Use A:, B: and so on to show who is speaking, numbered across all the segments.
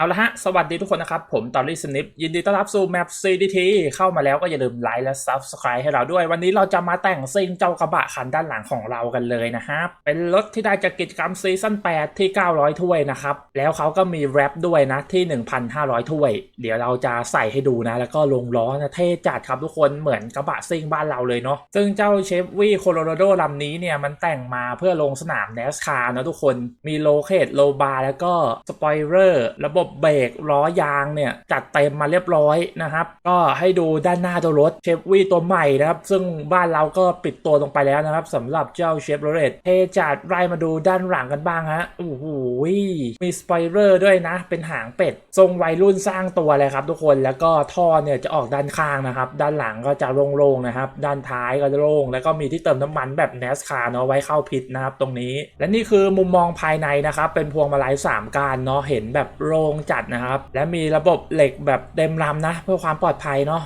A: เอาละฮะ สวัสดีทุกคนนะครับ ผมตอรี่สนิปยินดีต้อนรับสู่แมป CDT เข้ามาแล้วก็อย่าลืมไลค์และ Subscribe ให้เราด้วย วันนี้เราจะมาแต่งซิงเจ้ากระบะคันด้านหลังของเรากันเลยนะครับ เป็นรถที่ได้จากกิจกรรมซีซั่น8 ที่ 900 ถ้วยนะครับ แล้วเขาก็มีแรปด้วยนะที่ 1,500 ถ้วย เดี๋ยวเราจะใส่ให้ดูนะ แล้วก็ลงล้อนะเท่จัดครับทุกคนเหมือนกระบะซิงบ้านเราเลยเนาะซึ่งเจ้าเชฟวี่โคโลราโดลำนี้เนี่ยมันแต่งมาเพื่อลงสนาม NASCAR นะทุกคนมีโลเคตโลบาร์แล้วก็สปอยเลอร์ระบบเบรกล้อยางเนี่ยจัดเต็มมาเรียบร้อยนะครับ ก็ให้ดูด้านหน้าตัวรถเชฟวี่ตัวใหม่นะครับ ซึ่งบ้านเราก็ปิดตัวลงไปแล้วนะครับสำหรับเจ้าเชฟโรเลตเทจัดไล่มาดูด้านหลังกันบ้างฮะโอ้โหมีสปอยเลอร์ด้วยนะ เป็นหางเป็ด ทรงวัยรุ่นสร้างตัวเลยครับทุกคนแล้วก็ท่อเนี่ยจะออกด้านข้างนะครับ ด้านหลังก็จะโล่งๆนะครับ ด้านท้ายก็จะโล่งแล้วก็มีที่เติมน้ำมันแบบ NASCAR เนาะไว้เข้าพิษนะครับตรงนี้ และนี่คือมุมมองภายในนะครับเป็นพวงมาลัย3การเนาะเห็นแบบโล่งจัดนะครับ และมีระบบเหล็กแบบเต็มลำนะ เพื่อความปลอดภัยเนาะ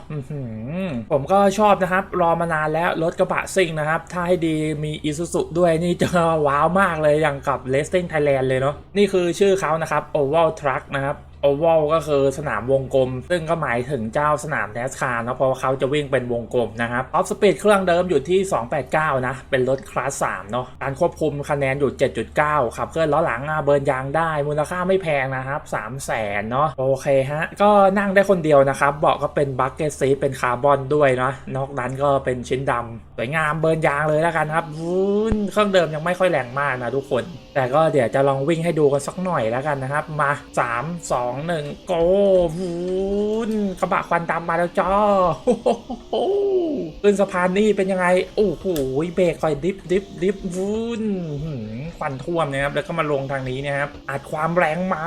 A: ผมก็ชอบนะครับ รอมานานแล้วรถกระบะซิ่งนะครับ ถ้าให้ดีมีอิซูซุด้วยนี่จะว้าวมากเลยอย่างกับ r a c i n g Thailand เลยเนาะนี่คือชื่อเขานะครับ Oval Truck นะครับ โอว l ก็คือสนามวงกลม ซึ่งก็หมายถึงเจ้าสนาม NASCAR นะเพราะว่าเขาจะวิ่งเป็นวงกลมนะครับออฟสปีดเครื่องเดิมอยู่ที่ 289 นะ เป็นรถคลาส 3 เนาะการควบคุมคะแนนอยู่ 7.9 ขับเคลื่อนล้อหลังอะเบิร์นยางได้ มูลค่าไม่แพงนะครับ 3 0 0แสนเนาะโอเคฮะ ก็นั่งได้คนเดียวนะครับ เบาะก็เป็นบัคเก็ตซีเป็นคาร์บอนด้วยนะนอกนั้นก็เป็นชิ้นดำสวยงามเบิร์นยางเลยแล้วกันครับวุ้นเครื่องเดิมยังไม่ค่อยแรงมากนะทุกคน แต่ก็เดี๋ยวจะลองวิ่งให้ดูกันสักหน่อยแล้วกันนะครับมา 3 2 1โกวูนกระบะควันดำมาแล้วจ้าขึ้นสะพานนี่เป็นยังไง โอ้โหเบรกคอยดิฟดิฟดิฟวูนควันท่วมนะครับแล้วก็มาลงทางนี้นะครับอัดความแรงมา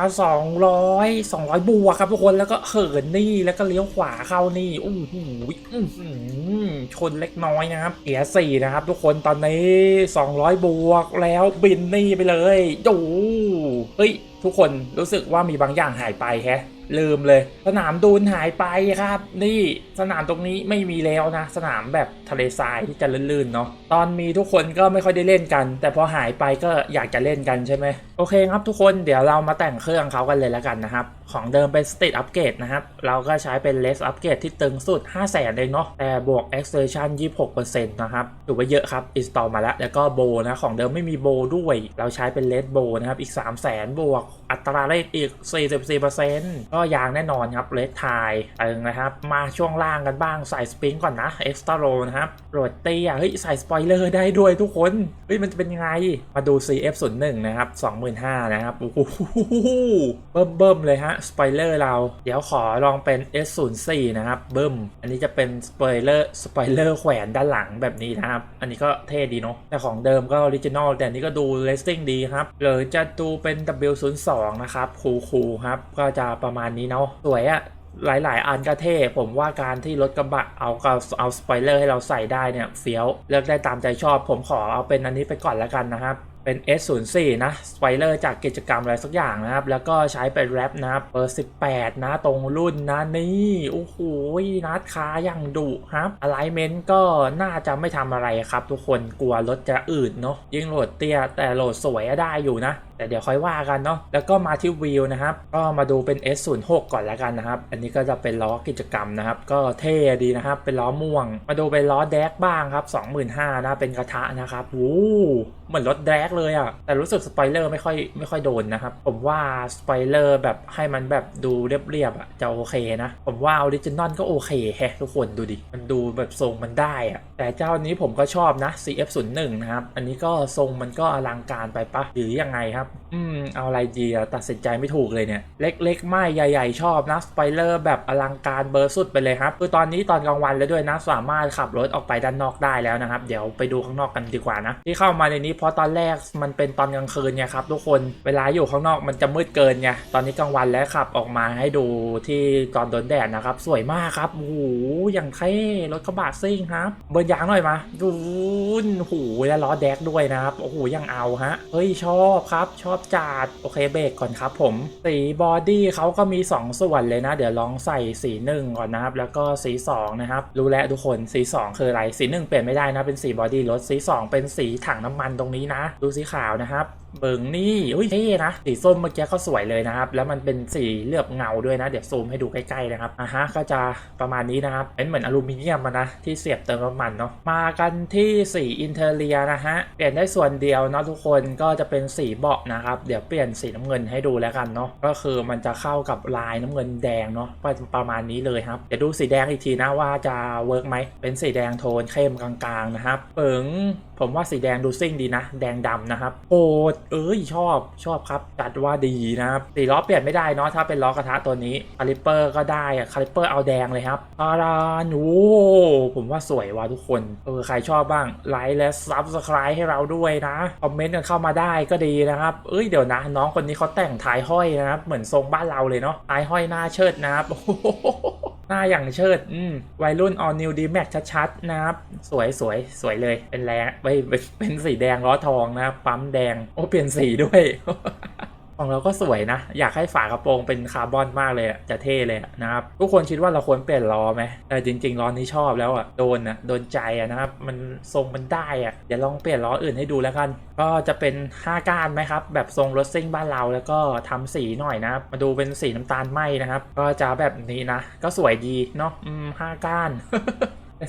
A: 200 200 บวกครับทุกคนแล้วก็เหินนี่แล้วก็เลี้ยวขวาเข้านี่โอ้โหอื้อหือชนเล็กน้อยนะครับเกียสี่นะครับ ทุกคนตอนนี้ 200 บวกแล้วบินนี่ไปเลยโอ้ เฮ้ย ทุกคนรู้สึกว่ามีบางอย่างหายไปแฮะลืมเลย สนามดูนหายไปครับ นี่สนามตรงนี้ไม่มีแล้วนะ สนามแบบทะเลทรายที่จะลื่นๆเนาะตอนมีทุกคนก็ไม่ค่อยได้เล่นกัน แต่พอหายไปก็อยากจะเล่นกันใช่ไหม โอเคครับทุกคนเดี๋ยวเรามาแต่งเครื่องเขากันเลยแล้วกันนะครับ ของเดิมเป็นสเตตอัปเกรดนะครับ เราก็ใช้เป็นเลสอัปเกรดที่ตึงสุด 5 0 0 0 0 0เองเนาะแต่บวก acceleration 26%นะครับถือว่าเยอะครับ install มาแล้ว แล้วก็โบนะของเดิมไม่มีโบด้วย เราใช้เป็นเลสโบนะครับอีก 3 0 0 0 0 0บวกอัตราเร่งอีก 44%ก็ยางแน่นอนครับเลสไทตึงนะครับ มาช่วงล่างกันบ้างใส่สปริงก่อนนะ extra low นะครับโรดเตียเฮ้ยใส่สปอยเลอร์ได้ด้วยทุกคนเฮ้ยมันจะเป็นยังไงมาดู CF01 นะครับ25,000นะครับโอ้โหเบิ่มเบิ่มๆเลยฮะสปอยเลอร์เรา เดี๋ยวขอลองเป็น S04 นะครับเบิ่มอันนี้จะเป็นสปอยเลอร์สปอยเลอร์แขวนด้านหลังแบบนี้นะครับ อันนี้ก็เท่ดีเนาะแต่ของเดิมก็ออริจินอลแต่อันนี้ก็ดูเลสติ้งดีครับหรือจะดูเป็น W02 นะครับคูคูลๆครับก็จะประมาณนี้เนาะสวยอะหลายๆ อันก็เท่ ผมว่าการที่รถกระบะเอาเอาเอาสปอยเลอร์ให้เราใส่ได้เนี่ยเฟี้ยว เลือกได้ตามใจชอบ ผมขอเอาเป็นอันนี้ไปก่อนแล้วกันนะครับ เป็น S04 นะสไปเลอร์จากกิจกรรมอะไรสักอย่างนะครับ แล้วก็ใช้เป็นแรปนะครับเบอร์18 นะตรงรุ่นนะนี่ โอ้โหนัดค้าอย่างดุครับอะไลเมนต์ก็น่าจะไม่ทำอะไรครับ ทุกคนกลัวรถจะอืดเนาะยิ่งโหลดเตี้ยแต่โหลดสวยอะได้อยู่นะแต่เดี๋ยวค่อยว่ากันเนาะ แล้วก็มาที่วิวนะครับ ก็มาดูเป็น S06 ก่อนแล้วกันนะครับ อันนี้ก็จะเป็นล้อกิจกรรมนะครับ ก็เท่ดีนะครับ เป็นล้อม่วง มาดูเป็นล้อแดกบ้างครับ 25,000นะ เป็นกระทะนะครับโอ้เหมือนรถแดกเลยอะ่ะ แต่รู้สึกสปอยเลอร์ไม่ค่อยไม่ค่อยโดนนะครับ ผมว่าสปอยเลอร์แบบให้มันแบบดูเรียบๆอะ่ะจะโอเคนะ ผมว่าออริจินอลก็โอเคแฮะทุกคนดูดิ มันดูแบบทรงมันได้อะ่ะ แต่เจ้านี้ผมก็ชอบนะ CF01 นะครับ อันนี้ก็ทรงมันก็อลังการไปปะหรือยังไงครับ อืม เอาอะไรดีอะตัดสินใจไม่ถูกเลยเนี่ย เล็กๆ ไม่ใหญ่ ๆ ชอบนะสไปเลอร์แบบอลังการเบอร์สุดไปเลยครับ คือตอนนี้ตอนกลางวันแล้วด้วยนะสามารถขับรถออกไปด้านนอกได้แล้วนะครับ เดี๋ยวไปดูข้างนอกกันดีกว่านะ ที่เข้ามาในนี้เพราะตอนแรกมันเป็นตอนกลางคืนเนี่ยครับทุกคนเวลาอยู่ข้างนอกมันจะมืดเกินไงตอนนี้กลางวันแล้วขับออกมาให้ดูที่ตอนโดนแดดนะครับ สวยมากครับโอ้โหอย่างเท่รถกระบะซิ่งครับ เบิร์นยางหน่อยมาดูนโอ้โหแล้วล้อแดกด้วยนะครับโอ้โหยังเอาฮะเฮ้ยชอบครับชอบจัดโอเคเบรกก่อนครับ ผมสีบอดี้เขาก็มี 2 ส่วนเลยนะ เดี๋ยวลองใส่สีหนึ่งก่อนนะครับ แล้วก็สี 2 นะครับ รู้แล้วทุกคนสี 2 คืออะไรสี1เปลี่ยนไม่ได้นะเป็นสีบอดี้รถสี 2 เป็นสีถังน้ำมันตรงนี้นะดูสีขาวนะครับเบิงนี่อุ้ยเท่นะสีส้มเมื่อกี้ก็สวยเลยนะครับ แล้วมันเป็นสีเลือบเงาด้วยนะ เดี๋ยวซูมให้ดูใกล้ๆนะครับอะฮะก็จะประมาณนี้นะครับเป็นเหมือนอลูมิเนียมนะที่เสียบเติมน้ำมันเนาะมากันที่สีอินเทอร์เรียนะฮะเปลี่ยนได้ส่วนเดียวเนาะทุกคนก็จะเป็นสีเบาะนะครับเดี๋ยวเปลี่ยนสีน้ำเงินให้ดูแล้วกันเนาะก็คือมันจะเข้ากับลายน้ำเงินแดงเนาะก็ประมาณนี้เลยครับเดี๋ยวดูสีแดงอีกทีนะว่าจะเวิร์กไหมเป็นสีแดงโทนเข้มกลางๆนะครับเปิงผมว่าสีแดงดูซิ่งดีนะ แดงดำนะครับโอ้เอ้ยชอบชอบครับจัดว่าดีนะครับสีล้อเปลี่ยนไม่ได้เนาะถ้าเป็นล้อกระทะตัวนี้คาลิปเปอร์ก็ได้คาลิปเปอร์เอาแดงเลยครับอารานโอ้ผมว่าสวยว่ะทุกคนเออใครชอบบ้างไลค์และซับสไคร b e ให้เราด้วยนะคอมเมนต์กันเข้ามาได้ก็ดีนะครับเอ้ยเดี๋ยวนะ น้องคนนี้เขาแต่งท้ายห้อยนะครับเหมือนทรงบ้านเราเลยเนาะท้ายห้อยหน้าเชิดนะครับ หน้าอย่างเชิด อืม วัยรุ่น all new d max ชัดๆ นะครับ สวยสวยสวยเลย เป็นแรงไม่เป็นเป็นสีแดงล้อทองนะ ปั๊มแดง โอ้ เปลี่ยนสีด้วย ของเราก็สวยนะ อยากให้ฝากระโปรงเป็นคาร์บอนมากเลยจะเท่เลยนะครับทุกคนคิดว่าเราควรเปลี่ยนล้อไหมแต่จริงๆล้อนี้ชอบแล้วอะโดนอะโดนใจอะนะครับมันทรงมันได้อะเดี๋ยวลองเปลี่ยนล้ออื่นให้ดูแล้วกัน ก็จะเป็น 5 ก้านไหมครับ แบบทรงรถซิ่งบ้านเราแล้วก็ทำสีหน่อยนะครับมาดูเป็นสีน้ำตาลไหมนะครับ ก็จะแบบนี้นะ ก็สวยดีเนาะอืมห้าก้าน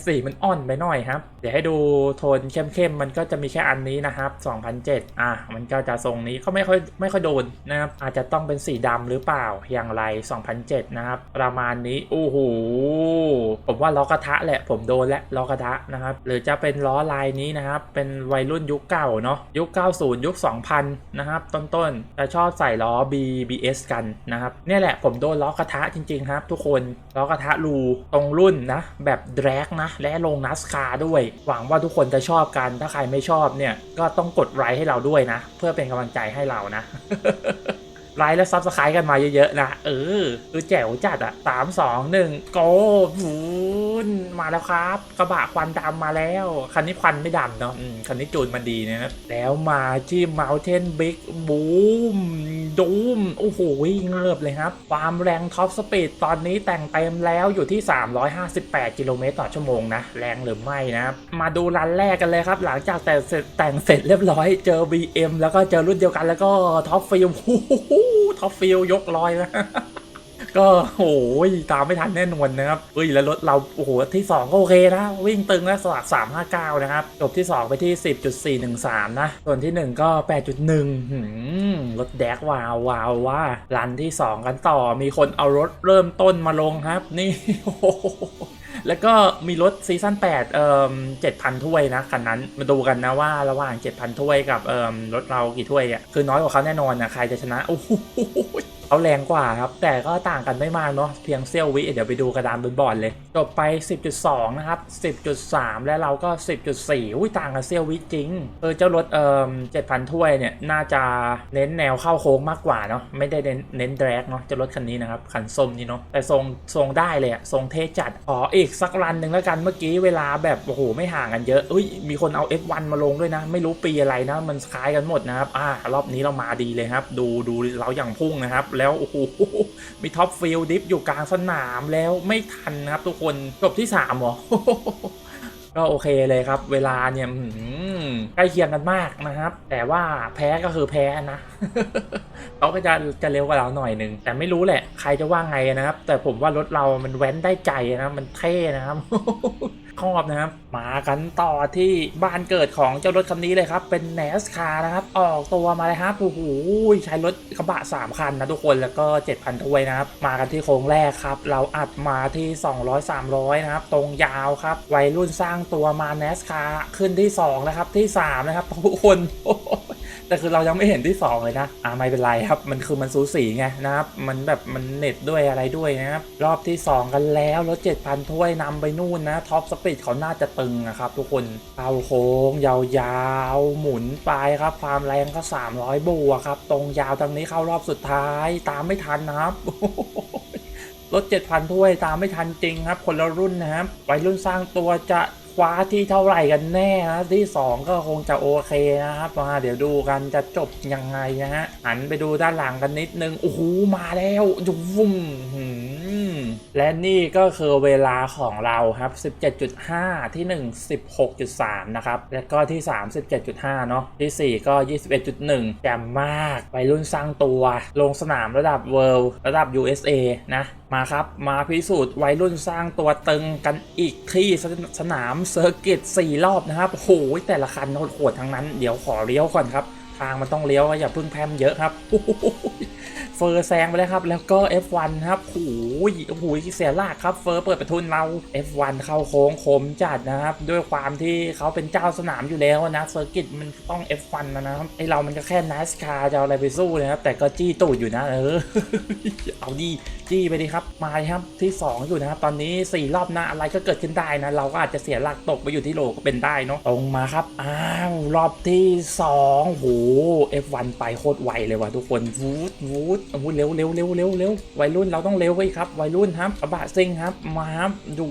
A: สีมันอ่อนไปหน่อยครับ เดี๋ยวให้ดูโทนเข้มๆ มันก็จะมีแค่อันนี้นะครับ2007อะ มันก็จะทรงนี้ก็ไม่ค่อยไม่ค่อยโดนนะครับ อาจจะต้องเป็นสีดำหรือเปล่า อย่างไร 2007 นะครับ ประมาณนี้ โอ้โห ผมว่าล้อกระทะแหละ ผมโดนและล้อกระทะนะครับ หรือจะเป็นล้อลายนี้นะครับ เป็นวัยรุ่นยุคเก่าเนาะ ยุค 90 ยุค 2000 นะครับ ต้นๆจะชอบใส่ล้อ BBS กันนะครับ เนี่ยแหละผมโดนล้อกระทะจริงๆครับ ทุกคน ล้อกระทะรูตรงรุ่นนะ แบบแดรกนะ และลงนัสคาด้วย หวังว่าทุกคนจะชอบกัน ถ้าใครไม่ชอบเนี่ยก็ต้องกดไลค์ให้เราด้วยนะ เพื่อเป็นกำลังใจให้เรานะ ไลค์และซับสไครต์กันมาเยอะๆนะเออคือแจ๋วจัดอะสามสองหนึ่งโกบูนมาแล้วครับ กระบะควันดำมาแล้ว คันนี้ควันไม่ดำเนาะอืมคันนี้จูนมันดีนะครับแล้วมาที่ Mountain Big Boom ดูมโอ้โหเงิบเลยครับ ความแรงท็อปสปีดตอนนี้แต่งเต็มแล้วอยู่ที่ 358 กิโลเมตรต่อชั่วโมงนะ แรงหรือไม่นะครับ มาดูรันแรกกันเลยครับ หลังจากแต่งเสร็จแต่งเสร็จเรียบร้อยเจอ BM แล้วก็เจอรุ่นเดียวกันแล้วก็ท็อปฟิล ท็อปฟิลยกลอยนะก็โอ้ยตามไม่ทันแน่นอนนะครับเฮ้ยแล้วรถเราโอ้โหที่ 2 ก็โอเคนะ วิ่งตึงนะสลัก359 นะครับ จบที่ 2 ไปที่ 10.413 นะ ส่วนที่ 1 ก็ 8.1หืมรถแดกวาววาวว่ารันที่ 2 กันต่อมีคนเอารถเริ่มต้นมาลงครับ นี่โอ้ แล้วก็มีรถซีซั่น8เอ่อ7,000 ถ้วยนะคันนั้นมาดูกันนะว่าระหว่าง 7,000 ถ้วยกับเอ่อรถเรากี่ถ้วยอะคือน้อยกว่าเขาแน่นอนนะใครจะชนะโอ้โห เขาแรงกว่าครับ แต่ก็ต่างกันไม่มากเนาะเพียงเซี่ยววิเดี๋ยวไปดูกระดานบนบอร์ดเลย จบไป 10.2 นะครับ 10.3 และเราก็ 10.4 อุ้ยต่างกันเซี่ยววิจริงเออเจ้ารถเอ่อ7,000 ถ้วยเนี่ย น่าจะเน้นแนวเข้าโค้งมากกว่าเนาะไม่ได้เน้นเน้นแดรกเนาะเจ้ารถคันนี้นะครับคันส้มนี่เนาะแต่ทรงทรงได้เลยอะทรงเท่จัดขออีกสักรันหนึ่งแล้วกันเมื่อกี้เวลาแบบโอ้โหไม่ห่างกันเยอะอุ้ยมีคนเอา F1 มาลงด้วยนะ ไม่รู้ปีอะไรนะมันคล้ายกันหมดนะครับอ่ารอบนี้เรามาดีเลยครับ ดูดูเราอย่างพุ่งนะครับแล้วโอ้โหมีท็อปฟิลดิฟอยู่กลางสนามแล้วไม่ทันนะครับทุกคนจบที่3เหรอก็โอเคเลยครับ เวลาเนี่ยใกล้เคียงกันมากนะครับ แต่ว่าแพ้ก็คือแพ้นะเขาก็จะจะเร็วกว่าเราหน่อยหนึ่งแต่ไม่รู้แหละ ใครจะว่าไงนะครับ แต่ผมว่ารถเรามันแว้นได้ใจนะมันเท่นะครับ ชอบนะครับ มากันต่อที่บ้านเกิดของเจ้ารถคันนี้เลยครับ เป็น n a s c a r นะครับ ออกตัวมาเลยครับโอ้โหใช้รถกระบะ 3 คันนะทุกคนแล้วก็ 7,000ถ้วยนะครับ มากันที่โค้งแรกครับ เราอัดมาที่ 200 300 นะครับ ตรงยาวครับ วัยรุ่นสร้างตัวมา n a s c a r ขึ้นที่2นะครับที่3นะครับทุกคน แต่คือเรายังไม่เห็นที่2เลยนะ อ่าไม่เป็นไรครับ มันคือมันสูสีไงนะครับ มันแบบมันเน็ตด้วยอะไรด้วยนะครับ รอบที่ 2 กันแล้วรถ7,000ถ้วยนำไปนู่นนะ ท็อปสปีดเขาน่าจะตึงนะครับทุกคนเข้าโค้งยาวๆ หมุนไปครับ ความแรงก็ 300 บวกครับ ตรงยาวทางนี้เข้ารอบสุดท้าย ตามไม่ทันนะครับรถ7,000ถ้วยตามไม่ทันจริงครับ คนละรุ่นนะครับวัยรุ่นสร้างตัวจะ คว้าที่เท่าไหร่กันแน่นะที่ 2 ก็คงจะโอเคนะครับมาเดี๋ยวดูกันจะจบยังไงนะฮะหันไปดูด้านหลังกันนิดนึงโอ้โหมาแล้วจุ่มหืม และนี่ก็คือเวลาของเราครับ 17.5 ที่ 1 16.3 นะครับ และก็ที่ 3 17.5 เนาะที่ 4 ก็ 21.1แจ่มมากไปรุ่นสร้างตัว ลงสนามระดับ World ระดับ USA นะมาครับ มาพิสูจน์วัยรุ่นสร้างตัวตึงกันอีกที่สนสนามเซอร์กิต4 รอบนะครับโอ้โหแต่ละคันโหดทั้งนั้น เดี๋ยวขอเลี้ยวก่อนครับ ทางมันต้องเลี้ยวอย่าพึ่งแพมเยอะครับ เฟอร์แซงไปแล้วครับ แล้วก็ F1 ครับโอ้ยโอ้โหเสียหลากครับ เฟอร์เปิดประทุนเรา F1 เข้าโค้งคมจัดนะครับ ด้วยความที่เขาเป็นเจ้าสนามอยู่แล้วนะเซอร์กิตมันต้อง F1 นะนะครับไอเรามันก็แค่ NASCAR จะเอาอะไรไปสู้นะครับ แต่ก็จี้ตูดอยู่นะ เออ เอาดี จี้ไปดีครับ มาครับที่ 2 อยู่นะครับตอนนี้ 4 รอบหน้าอะไรก็เกิดขึ้นได้นะ เราก็อาจจะเสียหลักตกไปอยู่ที่โลก็เป็นได้เนาะตรงมาครับ อ้าวรอบที่2โห F1 ไปโคตรไวเลยว่ะทุกคนวูดวูดโอ้โหเร็วเร็วเร็วเร็วเร็ววัยรุ่นเราต้องเร็วไว้ครับวัยรุ่นครับกระบะซิ่งครับมาครับดู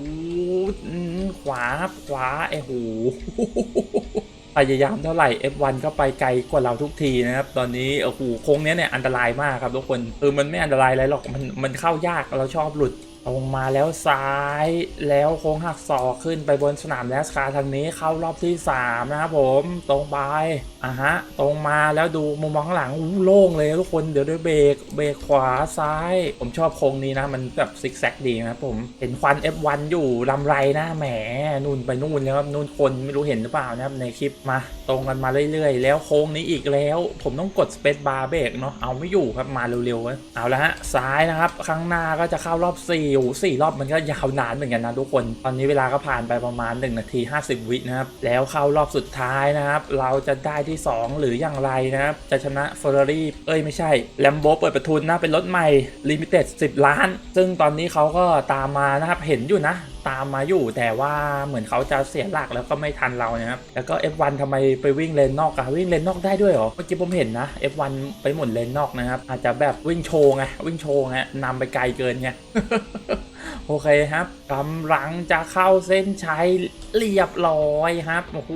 A: ขวาขวาไอ้โห พยายามเท่าไหร่ F1 ก็ไปไกลกว่าเราทุกทีนะครับ ตอนนี้โอ้โหโค้งนี้เนี่ยอันตรายมากครับทุกคนเออมันไม่อันตรายอะไรหรอกมันมันเข้ายากเราชอบหลุด ตรงมาแล้วซ้ายแล้วโค้งหักศอกขึ้นไปบนสนามแนสคาทางนี้เข้ารอบที่ 3 นะครับผมตรงไปอะฮะ ตรงมาแล้วดูมุมมองหลังโล่งเลยทุกคนเดี๋ยวด้วยเบรกเบรกขวาซ้าย ผมชอบโค้งนี้นะ มันแบบซิกแซกดีนะครับผมเห็นควัน F1 อยู่ลำไรนะแหมนู่นไปนู่นแล้วครับนู่นคนไม่รู้เห็นหรือเปล่านะครับในคลิปมาตรงกันมาเรื่อยๆ แล้วโค้งนี้อีกแล้ว ผมต้องกดสเปซบาร์เบรกเนาะเอาไม่อยู่ครับมาเร็วๆเอาละฮะซ้ายนะครับ ข้างหน้าก็จะเข้ารอบ4โอ้สี่รอบมันก็ยาวนานเหมือนกันนะทุกคน ตอนนี้เวลาก็ผ่านไปประมาณ 1 นาที 50 วินะครับ แล้วเข้ารอบสุดท้ายนะครับ เราจะได้ที่ 2 หรืออย่างไรนะครับ จะชนะเฟอร์รารี่เอ้ยไม่ใช่แลมโบเปิดประทุนนะเป็นรถใหม่ลิมิเต็ด10 ล้าน ซึ่งตอนนี้เขาก็ตามมานะครับเห็นอยู่นะ ตามมาอยู่ แต่ว่าเหมือนเขาจะเสียหลักแล้วก็ไม่ทันเรานะครับแล้วก็ F1 ทำไมไปวิ่งเลนนอกอะวิ่งเลนนอกได้ด้วยเหรอเมื่อกี้ผมเห็นนะ F1 ไปหมุนเลนนอกนะครับอาจจะแบบวิ่งโชว์ไงวิ่งโชว์ไงนำไปไกลเกินไง โอเคครับกำลังจะเข้าเส้นชัยเรียบร้อยครับ โอ้โห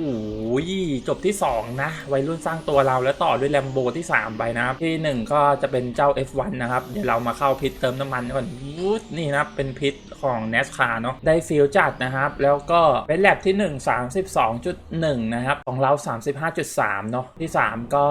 A: จบที่ 2 นะ วัยรุ่นสร้างตัวเราแล้วต่อด้วยแลมโบที่ 3 ไปนะครับ ที่ 1 ก็จะเป็นเจ้า F1 นะครับ เดี๋ยวเรามาเข้าพิทเติมน้ำมันก่อนวูดนี่นะเป็นพิทของ NASCAR เนาะได้ฟิลจัดนะครับ แล้วก็เป็นแลบที่ 1 32.1 นะครับ ของเรา 35.3 เนาะที่ 3 ก็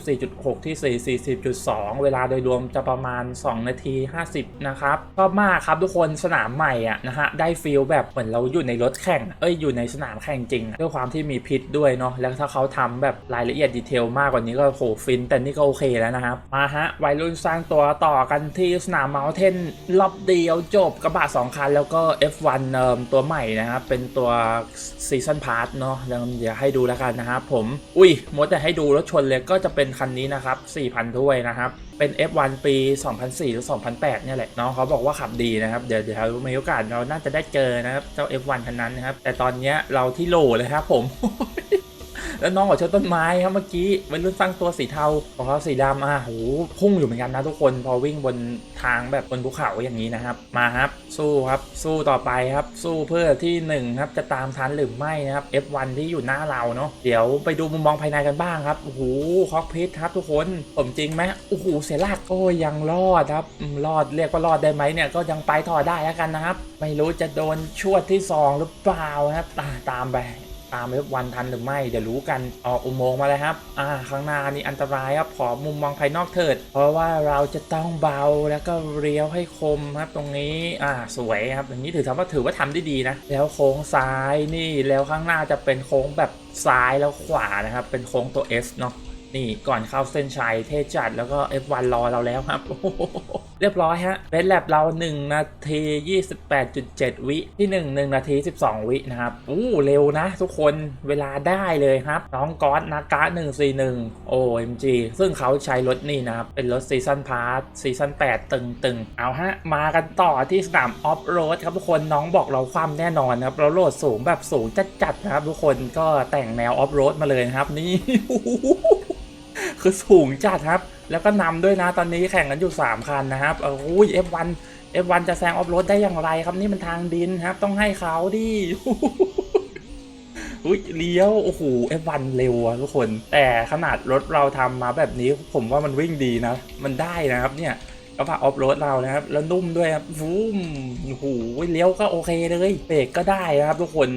A: 34.6 ที่ 4 40.2 เวลาโดยรวมจะประมาณ 2 นาที 50 นะครับชอบมากครับทุกคนสนามใหม่อะนะฮะได้ฟิลแบบเหมือนเราอยู่ในรถแข่ง เอ้ยอยู่ในสนามแข่งจริงด้วยความที่มีพิษด้วยเนาะแล้วถ้าเขาทำแบบรายละเอียดดีเทลมากกว่านี้ก็โหฟิน แต่นี่ก็โอเคแล้วนะครับมาฮะวัยรุ่นสร้างตัวต่อกันที่สนามเมาเทนรอบเดียวจบกระบะ2คันแล้วก็ F1 เอ่มตัวใหม่นะครับเป็นตัวซีซันพาร์ทเนาะเดี๋ยวเดี๋ยวให้ดูแล้วกันนะครับผม อุ้ยมดแต่ให้ดูรถชนเลยก็จะเป็นคันนี้นะครับ4,000ถ้วยนะครับ เป็น F1 ปี 2004 หรือ 2008 เนี่ยแหละน้องเขาบอกว่าขับดีนะครับ เดี๋ยวเดี๋ยวมีโอกาสเราน่าจะได้เจอนะครับ เจ้า F1 คันนั้นนะครับ แต่ตอนเนี้ยเราที่โหลเลยครับผม แล้วน้องของชนต้นไม้ครับเมื่อกี้เป็นรุ่นสร้างตัวสีเทาของเขาสีดำอะโหพุ่งอยู่เหมือนกันนะทุกคนพอวิ่งบนทางแบบบนภูเขาอย่างนี้นะครับ มาครับ สู้ครับ สู้ต่อไปครับ สู้เพื่อที่หนึ่งครับ จะตามทันหรือไม่นะครับ F1 ที่อยู่หน้าเราเนาะเดี๋ยวไปดูมุมมองภายในกันบ้างครับโอ้โหคอกพิทครับทุกคนผมจริงไหมโอ้โหเสียหลักโอ้ยยังรอดครับรอดเรียกว่ารอดได้ไหมเนี่ยก็ยังไปต่อได้แล้วกันนะครับ ไม่รู้จะโดนชวดที่สองหรือเปล่านะครับตามไป ตามเว็บวันทันหรือไม่เดี๋ยวรู้กันออกอุโมงค์มาเลยครับอ่าข้างหน้านี่อันตรายครับขอมุมมองภายนอกเถิด เพราะว่าเราจะต้องเบาแล้วก็เลี้ยวให้คมครับตรงนี้อ่าสวยครับอย่างนี้ถือทำว่าถือว่าทำได้ดีนะ แล้วโค้งซ้ายนี่แล้วข้างหน้าจะเป็นโค้งแบบซ้ายแล้วขวานะครับ เป็นโค้งตัว S เนาะ นี่ก่อนเข้าเส้นชัยเทจัดแล้วก็ F1 รอเราแล้วครับ เรียบร้อยฮะเป็นแลบเรา 1 นาที 28.7 วิที่ 1 1 นาที 12 วินะครับอู้เร็วนะทุกคนเวลาได้เลยครับ น้องก๊อตนากะ141 OMG ซึ่งเขาใช้รถนี่นะครับ เป็นรถซีซันพาร์ทซีซัน8 ตึงตึงๆเอาฮะ มากันต่อที่สนามออฟโรดครับทุกคนน้องบอกเราความแน่นอนนะครับ เราโหลดสูงแบบสูงจัดๆนะครับทุกคนก็แต่งแนวออฟโรดมาเลยครับนี่ คือสูงจัดครับ แล้วก็นำด้วยนะตอนนี้แข่งกันอยู่ 3 คันนะครับโอ้ย F1 F1 จะแซงออฟโรดได้อย่างไรครับนี่มันทางดินครับ ต้องให้เขาดิอุ้ยเลี้ยวโอ้โห F1 เร็วอะทุกคน แต่ขนาดรถเราทำมาแบบนี้ผมว่ามันวิ่งดีนะ มันได้นะครับเนี่ยกระบะออฟโรดเรานะครับ แล้วนุ่มด้วยครับฟูมโอ้โหเลี้ยวก็โอเคเลยเบรกก็ได้นะครับทุกคน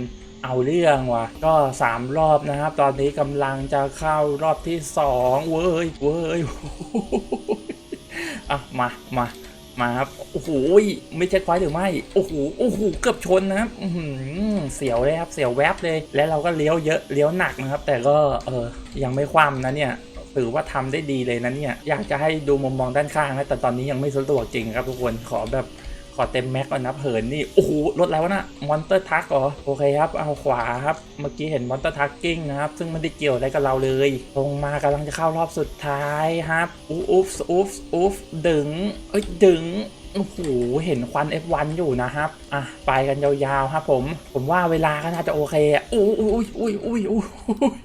A: เอาเรื่องว่ะ ก็ 3 รอบนะครับ ตอนนี้กำลังจะเข้ารอบที่ 2 เว้ยเว้ยอะมามามาครับโอ้โหไม่ใช่ควายหรือไม่โอ้โหโอ้โหเกือบชนนะครับเสียวเลยครับเสียวแวบเลย แล้วเราก็เลี้ยวเยอะเลี้ยวหนักนะครับ แต่ก็เออยังไม่คว่ำนะเนี่ยถือว่าทำได้ดีเลยนะเนี่ย อยากจะให้ดูมุมมองด้านข้างนะแต่ตอนนี้ยังไม่สะดวกจริงครับทุกคนขอแบบ อเต็มแม็กก่อนนะเผินนี่ โอ้โหรถอะไรวนะมอนเตอร์ทักเหรอ โอเคครับ เอาขวาครับ เมื่อกี้เห็นมอนเตอร์ทักกิ้งนะครับ ซึ่งไม่ได้เกี่ยวอะไรกับเราเลยตรงมากำลังจะเข้ารอบสุดท้ายครับอุ๊ฟอุ๊ฟอุ๊ฟดึง เอ้ย ดึงโอ้โห เห็นควัน F1 อยู่นะครับ อะ ไปกันยาวๆ ครับผม ผมว่าเวลาก็น่าจะโอเคอะอุ้ยอุ้ยอุ้ยอุ้ยอุ้ยอุ้ย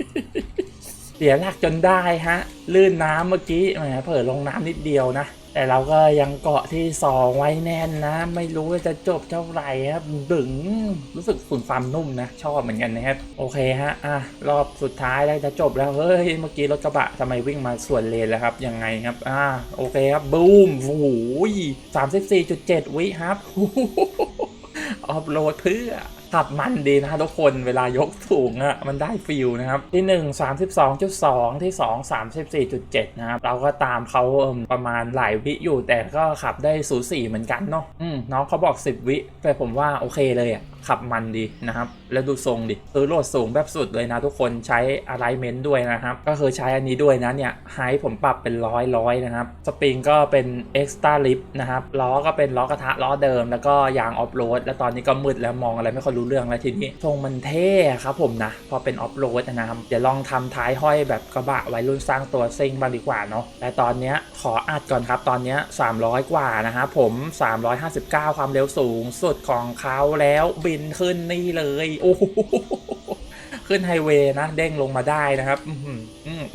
A: เสียหลักจนได้ฮะ ลื่นน้ำเมื่อกี้แหมเผลอลงน้ำนิดเดียวนะ แต่เราก็ยังเกาะที่สองไว้แน่นนะ ไม่รู้ว่าจะจบเท่าไหร่ครับดึงรู้สึกขุนความนุ่มนะ ชอบเหมือนกันนะครับ โอเคฮะอะรอบสุดท้ายแล้วจะจบแล้ว เฮ้ย เมื่อกี้รถกระบะทำไมวิ่งมาสวนเลนแล้วครับ ยังไงครับ อ่าโอเคครับบูมโอ้โหสามสิบสี่จุดเจ็ดวิครับออฟโหลดเพื่อ ขับมันดีนะทุกคนเวลายกสูงอะ่ะมันได้ฟิลนะครับ ที่ 1 32.2 ที่ 2 34.7 นะครับ เราก็ตามเขาเประมาณหลายวิอยู่ แต่ก็ขับได้สูสีเหมือนกันเนาะอืมน้องเขาบอก 10 วิ แต่ผมว่าโอเคเลยอะ่ะขับมันดีนะครับแล้วดูทรงดิคือโหลดสูงแบบสุดเลยนะทุกคนใช้ alignment ด้วยนะครับ ก็คือใช้อันนี้ด้วยนะเนี่ยไฮผมปรับเป็นร้อยร้อยนะครับสปริงก็เป็น extra lip นะครับล้อก็เป็นล้อกระทะล้อเดิม แล้วก็ยางออฟโรดแล้วตอนนี้ก็มืดแล้วมองอะไรไม่ค่อยรู้เรื่องแล้วทีนี้ทรงมันเท่ครับผมนะ พอเป็นออฟโรดนะครับเดี๋ยวลองทำท้ายห้อยแบบกระบะไว้รุ่นสร้างตัวซิ่งบ้างดีกว่าเนาะแต่ตอนนี้ขออัดก่อนครับตอนนี้300 กว่านะครับผม 359 ความเร็วสูงสุดของเขาแล้วบินขึ้นนี่เลยโอ้โหขึ้นไฮเวย์นะเด้งลงมาได้นะครับ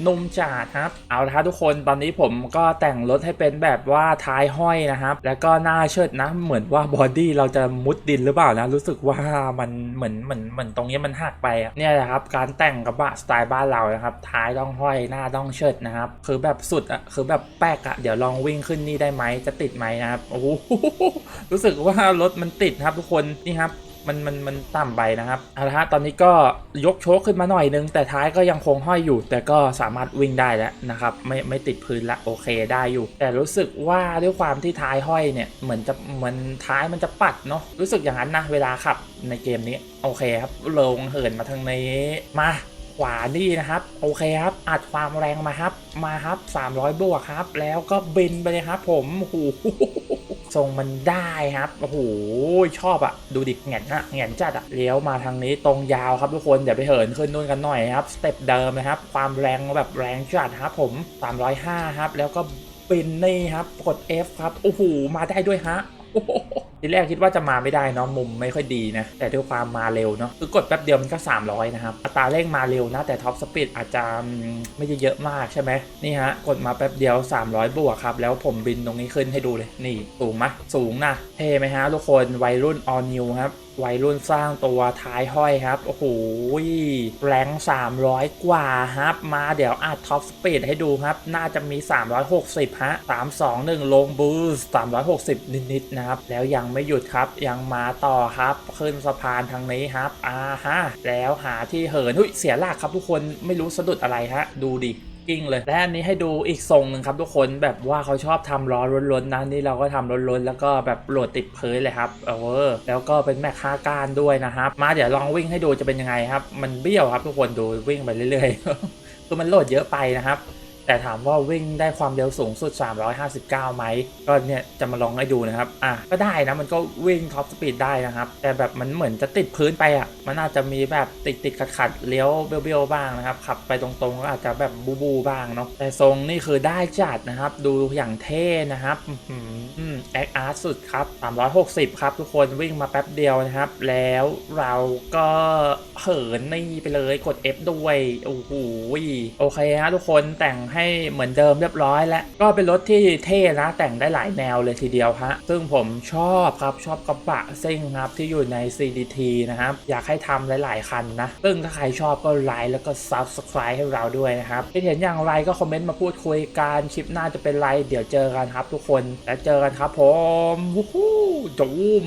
A: นุ่มจัดครับ เอาละครับทุกคนตอนนี้ผมก็แต่งรถให้เป็นแบบว่าท้ายห้อยนะครับ แล้วก็หน้าเชิดนะเหมือนว่าบอดี้เราจะมุดดินหรือเปล่านะ รู้สึกว่ามันเหมือนเหมือนเหมือนตรงนี้มันหักไปเนี่ยแหละครับ การแต่งกระบะสไตล์บ้านเรานะครับ ท้ายต้องห้อยหน้าต้องเชิดนะครับ คือแบบสุดอะคือแบบแป๊กอะเดี๋ยวลองวิ่งขึ้นนี่ได้ไหมจะติดไหมนะครับโอ้โหรู้สึกว่ารถมันติดครับทุกคนนี่ครับ มันมันมันต่ำไปนะครับเอาละฮะตอนนี้ก็ยกโชคขึ้นมาหน่อยนึง แต่ท้ายก็ยังคงห้อยอยู่ แต่ก็สามารถวิ่งได้แล้วนะครับ ไม่ไม่ติดพื้นละโอเคได้อยู่ แต่รู้สึกว่าด้วยความที่ท้ายห้อยเนี่ยเหมือนจะเหมือนท้ายมันจะปัดเนาะรู้สึกอย่างนั้นนะเวลาขับในเกมนี้โอเคครับลงเหินมาทางนี้มาขวานี่นะครับ โอเคครับ อัดความแรงมาครับ มาครับ 300 บวกครับ แล้วก็บินไปเลยครับผมโอ้โห ทรงมันได้ครับโอ้โหชอบอะดูดิแหงนอะแหงนจัดอะเลี้ยวมาทางนี้ตรงยาวครับทุกคนเดี๋ยวไปเหินขึ้นนู่นกันหน่อยครับสเต็ปเดิมนะครับ ความแรงแบบแรงจัดครับผม305ครับแล้วก็บินนี่ครับกด F ครับโอ้โหมาได้ด้วยฮะโอ้โห ทีแรกคิดว่าจะมาไม่ได้เนาะมุมไม่ค่อยดีนะ แต่ด้วยความมาเร็วเนาะคือกดแป๊บเดียวมันก็ 300 นะครับอัตราเร่งมาเร็วนะ แต่ท็อปสปีดอาจจะไม่ได้เยอะมากใช่ไหมนี่ฮะ กดมาแป๊บเดียว 300 บวกครับ แล้วผมบินตรงนี้ขึ้นให้ดูเลย นี่ สูงไหมสูงนะเท่ไหมฮะทุกคนวัยรุ่นออนิวครับ วัยรุ่นสร้างตัวท้ายห้อยครับ โอ้โหแรง300 กว่าครับ มาเดี๋ยวอัดท็อปสปีดให้ดูครับ น่าจะมี 360 ฮะ 321 ลงบูส360 นิดๆนะครับ แล้วยังไม่หยุดครับ ยังมาต่อครับ ขึ้นสะพานทางนี้ครับ อ่าฮะ แล้วหาที่เหินหุ้ยเสียหลักครับทุกคน ไม่รู้สะดุดอะไรฮะ ดูดิ กิ้งเลยและอันนี้ให้ดูอีกทรงหนึ่งครับทุกคนแบบว่าเขาชอบทำล้อล้นๆนะนี่เราก็ทำล้นๆแล้วก็แบบโหลดติดพื้นเลยครับเออแล้วก็เป็นแม่ค้าการด้วยนะครับมาเดี๋ยวลองวิ่งให้ดูจะเป็นยังไงครับ มันเบี้ยวครับทุกคนดูวิ่งไปเรื่อยๆคือมันโหลดเยอะไปนะครับ แต่ถามว่าวิ่งได้ความเร็วสูงสุด 359ไหมก็เนี่ยจะมาลองให้ดูนะครับอะก็ได้นะมันก็วิ่งท็อปสปีดได้นะครับ แต่แบบมันเหมือนจะติดพื้นไปอะมันอาจจะมีแบบติดติดขัดขัดเลี้ยวเบี้ยวๆบ้างนะครับขับไปตรงๆก็อาจจะแบบบูบูบ้างเนาะแต่ทรงนี่คือได้จัดนะครับ ดูอย่างเท่นะครับอืมแอคอาร์ตสุดครับ 360 ครับ ทุกคนวิ่งมาแป๊บเดียวนะครับ แล้วเราก็เหินนี่ไปเลยกด F ด้วยโอ้โหโอเคฮะทุกคนแต่งให้ให้เหมือนเดิมเรียบร้อยแล้ว ก็เป็นรถที่เท่นะแต่งได้หลายแนวเลยทีเดียวฮะซึ่งผมชอบครับชอบกระบะซิ่งครับที่อยู่ใน CDT นะครับ อยากให้ทำหลาย ๆ คันนะ ซึ่งถ้าใครชอบก็ไลค์แล้วก็ Subscribe ให้เราด้วยนะครับคิดเห็นอย่างไรก็คอมเมนต์มาพูดคุยกันคลิปหน้าจะเป็นไรเดี๋ยวเจอกันครับทุกคนแล้วเจอกันครับผมวู้ฮู้จูม